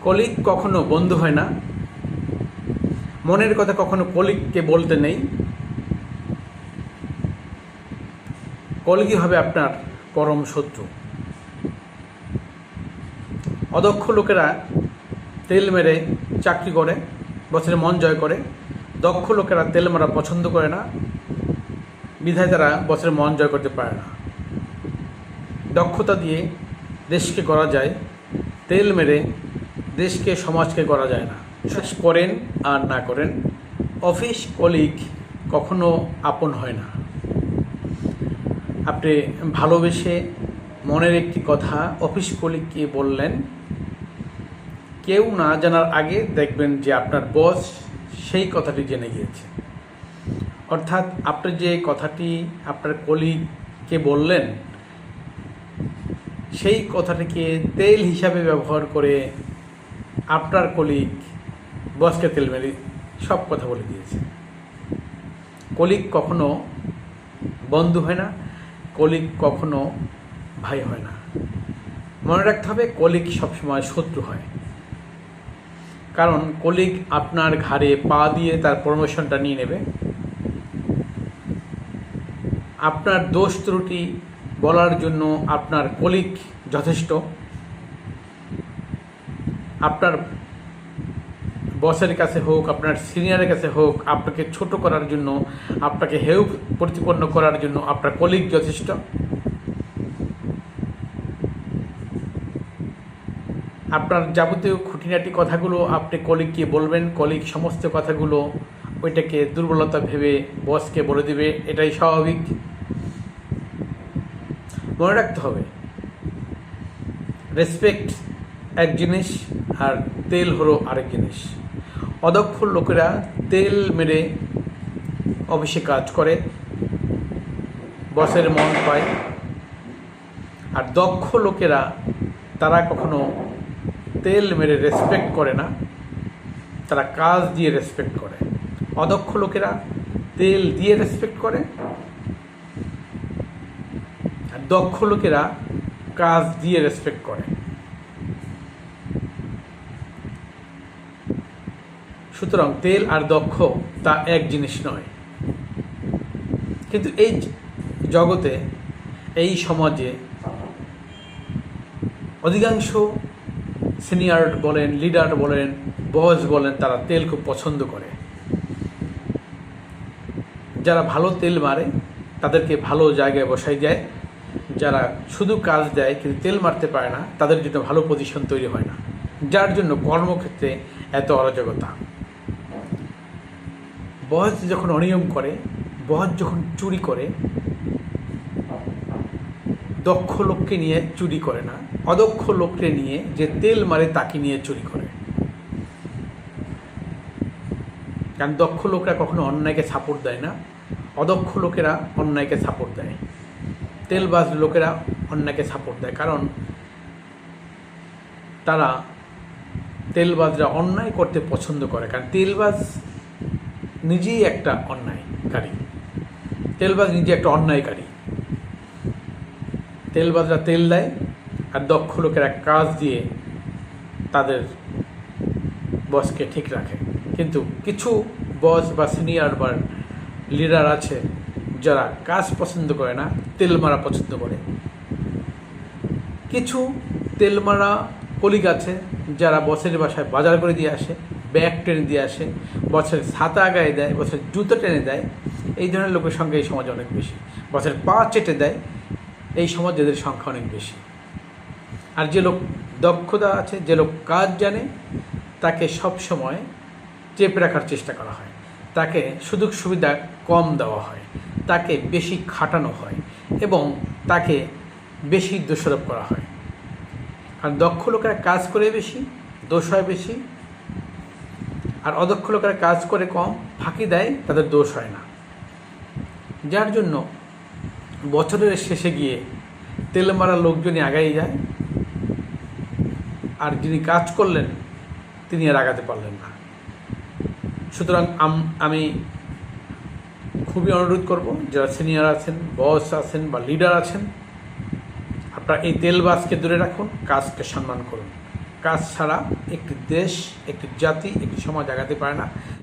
Colleague কখনো বন্ধু হয় না। মনের কথা কখনো কলিগকে বলতে নেই। কলিগই হবে আপনার পরম শত্রু। অদক্ষ লোকেরা তেল মেরে চাকরি করে, বছরে মন জয় করে। দক্ষ লোকেরা তেল মারা পছন্দ করে না। বিধায় তারা বছরে মন জয় করতে পারে না। দক্ষতা দিয়ে দেশকে করা যায়। তেল মেরে দেশকে, সমাজকে করা যায় না। করেন আর না করেন, অফিস কলিগ কখনো আপন হয় না। আপনি ভালোবেসে মনের একটি কথা অফিস কলিগকে বললেন, কেউ না জানার আগে দেখবেন যে আপনার বস সেই কথাটি জেনে গিয়েছে। অর্থাৎ আপনি যে কথাটি আপনার কলিগকে বললেন, সেই কথাটিকে তেল হিসাবে ব্যবহার করে আপনার কলিগ বসকে তেল মেরে সব কথা বলে দিয়েছে। কলিগ কখনো বন্ধু হয় না কলিগ কখনো ভাই হয় না। মনে রাখতে হবে কলিগ সবসময় শত্রু হয়। কারণ কলিগ আপনার ঘাড়ে পা দিয়ে তার প্রমোশনটা নিয়ে নেবে। আপনার দোষ ত্রুটি বলার জন্য আপনার কলিগ যথেষ্ট। আপনার বসের কাছে হোক, আপনার সিনিয়রের কাছে হোক, আপনাকে ছোট করার জন্য, আপনাকে হেউ প্রতিপন্ন করার জন্য আপনার কলিগ যথেষ্ট? আপনার যাবতীয় খুঁটিনাটি কথাগুলো আপনি কলিগকে বলবেন কলিগ সমস্ত কথাগুলো ওইটাকে দুর্বলতা ভেবে বসকে বলে দিবে, এটাই স্বাভাবিক। মনে রাখতে হবে রেসপেক্ট এক জিনিস আর তেল হলো আরেক জিনিস। অদক্ষ লোকেরা তেল মেরে অফিসে কাজ করে, বসের মন পায়। আর দক্ষ লোকেরা, তারা কখনো তেল মেরে রেসপেক্ট করে না, তারা কাজ দিয়ে রেসপেক্ট করে। অদক্ষ লোকেরা তেল দিয়ে রেসপেক্ট করে, আর দক্ষ লোকেরা কাজ দিয়ে রেসপেক্ট করে। সুতরাং তেল আর দক্ষ তা এক জিনিস নয়। কিন্তু এই জগতে, এই সমাজে অধিকাংশ সিনিয়র বলেন, লিডার বলেন, বস বলেন, তারা তেল খুব পছন্দ করে। যারা ভালো তেল মারে, তাদেরকে ভালো জায়গায় বসাই যায় যারা শুধু কাজ দেয় কিন্তু তেল মারতে পারে না, তাদের জন্য ভালো পজিশন তৈরি হয় না। যার জন্য কর্মক্ষেত্রে এত অরাজকতা। বস যখন অনিয়ম করে বস যখন চুরি করে, দক্ষ লোককে নিয়ে চুরি করে না, অদক্ষ লোককে নিয়ে যে তেল মারে তাকে নিয়ে চুরি করে। কারণ দক্ষ লোকরা কখনো অন্যায়কে সাপোর্ট দেয় না, অদক্ষ লোকেরা অন্যায়কে সাপোর্ট দেয়। তেলবাজ লোকেরা অন্যায়কে সাপোর্ট দেয়, কারণ তারা তেলবাজরা অন্যায় করতে পছন্দ করে। কারণ তেলবাজ নিজেই একটা অন্যায়কারী। তেলবাজ নিজে একটা অন্যায়কারী। তেলবাজরা তেল দেয় আর দক্ষ লোকেরা কাজ দিয়ে তাদের বসকে ঠিক রাখে। কিন্তু কিছু বস বা সিনিয়র বা লিডার আছে যারা কাজ পছন্দ করে না, তেল মারা পছন্দ করে। কিছু তেল মারা কলিগ আছে যারা বসের বাসায় বাজার করে দিয়ে আসে। ব্যাগ টেনে দিয়ে আসে বছরের ছাতা গায়ে দেয় বছরের জুতো টেনে দেয়। এই ধরনের লোকের সংখ্যা এই সমাজে অনেক বেশি। বছরের পা চেটে দেয়, এই সমাজ এদের সংখ্যা অনেক বেশি। আর যে লোক দক্ষতা আছে, যে লোক কাজ জানে, তাকে সব সময় চেপে রাখার চেষ্টা করা হয়। তাকে সুযোগ সুবিধা কম দেওয়া হয়, তাকে বেশি খাটানো হয় এবং তাকে বেশি দোষারোপ করা হয়। কারণ দক্ষ লোকেরা কাজ করে বেশি, দোষ হয় বেশি আর অদক্ষ লোকেরা কাজ করে কম, ফাঁকি দেয়, তাদের দোষ হয় না। যার জন্য বছরের শেষে গিয়ে তেল মারা লোকজনই আগাই যায়, আর যিনি কাজ করলেন, তিনি আর আগাতে পারলেন না। সুতরাং আমি খুবই অনুরোধ করব, যারা সিনিয়র আছেন, বস আছেন বা লিডার আছেন, আপনারা এই তেল তেলবাজকে দূরে রাখুন, কাজকে সম্মান করুন। কাজ ছাড়া একটি দেশ একটি জাতি একটি সমাজ আগাতে পারে না।